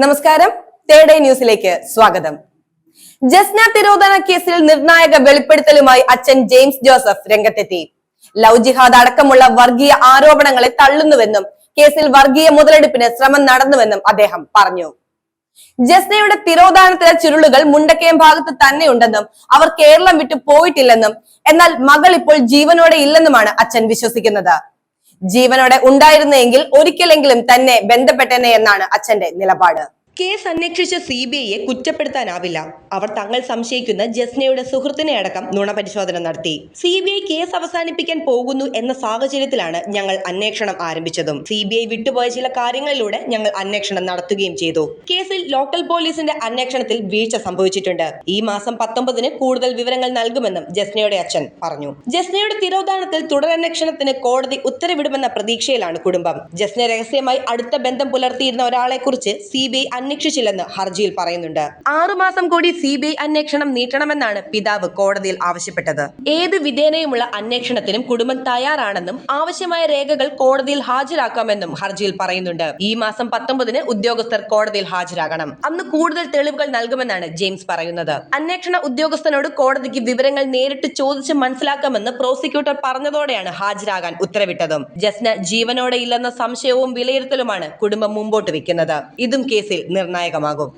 നമസ്കാരം. തേർഡ് ന്യൂസിലേക്ക് സ്വാഗതം. ജസ്ന തിരോധന കേസിൽ നിർണായക വെളിപ്പെടുത്തലുമായി അച്ഛൻ ജെയിംസ് ജോസഫ് രംഗത്തെത്തി. ലവ് ജിഹാദ് അടക്കമുള്ള വർഗീയ ആരോപണങ്ങളെ തള്ളുന്നുവെന്നും കേസിൽ വർഗീയ മുതലെടുപ്പിന് ശ്രമം നടന്നുവെന്നും അദ്ദേഹം പറഞ്ഞു. ജസ്നയുടെ തിരോധാനത്തിലെ ചുരുളുകൾ മുണ്ടക്കയം ഭാഗത്ത് തന്നെയുണ്ടെന്നും അവർ കേരളം വിട്ടു പോയിട്ടില്ലെന്നും എന്നാൽ മകൾ ഇപ്പോൾ ജീവനോടെ ഇല്ലെന്നുമാണ് അച്ഛൻ വിശ്വസിക്കുന്നത്. ജീവനോടെ ഉണ്ടായിരുന്നെങ്കിൽ ഒരിക്കലെങ്കിലും തന്നെ ബന്ധപ്പെട്ടനെ എന്നാണ് അച്ഛന്റെ നിലപാട്. കേസ് അന്വേഷിച്ച സി ബി ഐയെ കുറ്റപ്പെടുത്താനാവില്ല. അവർ തങ്ങൾ സംശയിക്കുന്ന ജസ്നയുടെ സുഹൃത്തിനെ അടക്കം നുണപരിശോധന നടത്തി. സി ബി ഐ കേസ് അവസാനിപ്പിക്കാൻ പോകുന്നു എന്ന സാഹചര്യത്തിലാണ് ഞങ്ങൾ അന്വേഷണം ആരംഭിച്ചതും. സി ബി ഐ വിട്ടുപോയ ചില കാര്യങ്ങളിലൂടെ ഞങ്ങൾ അന്വേഷണം നടത്തുകയും ചെയ്തു. കേസിൽ ലോക്കൽ പോലീസിന്റെ അന്വേഷണത്തിൽ വീഴ്ച സംഭവിച്ചിട്ടുണ്ട്. ഈ മാസം പത്തൊമ്പതിന് കൂടുതൽ വിവരങ്ങൾ നൽകുമെന്നും ജസ്നയുടെ അച്ഛൻ പറഞ്ഞു. ജസ്നയുടെ തിരോധാനത്തിൽ തുടരന്വേഷണത്തിന് കോടതി ഉത്തരവിടുമെന്ന പ്രതീക്ഷയിലാണ് കുടുംബം. ജസ്ന രഹസ്യമായി അടുത്ത ബന്ധം പുലർത്തിയിരുന്ന ഒരാളെക്കുറിച്ച് സി ബി ഐ അന്വേഷിച്ചില്ലെന്ന് ഹർജിയിൽ പറയുന്നുണ്ട്. ആറുമാസം കൂടി സി ബി ഐ അന്വേഷണം നീട്ടണമെന്നാണ് പിതാവ് കോടതിയിൽ ആവശ്യപ്പെട്ടത്. ഏത് വിധേനയുമുള്ള അന്വേഷണത്തിനും കുടുംബം തയ്യാറാണെന്നും ആവശ്യമായ രേഖകൾ കോടതിയിൽ ഹാജരാക്കാമെന്നും ഹർജിയിൽ പറയുന്നുണ്ട്. ഈ മാസം പത്തൊമ്പതിന് ഉദ്യോഗസ്ഥർ കോടതിയിൽ ഹാജരാകണം. അന്ന് കൂടുതൽ തെളിവുകൾ നൽകുമെന്നാണ് ജെയിംസ് പറയുന്നത്. അന്വേഷണ ഉദ്യോഗസ്ഥനോട് കോടതിക്ക് വിവരങ്ങൾ നേരിട്ട് ചോദിച്ച് മനസ്സിലാക്കാമെന്ന് പ്രോസിക്യൂട്ടർ പറഞ്ഞതോടെയാണ് ഹാജരാകാൻ ഉത്തരവിട്ടതും. ജസ്ന ജീവനോടെ ഇല്ലെന്ന സംശയവും വിലയിരുത്തലുമാണ് കുടുംബം മുമ്പോട്ട് വെക്കുന്നത്. ഇതും കേസിൽ നിർണായകമാകും.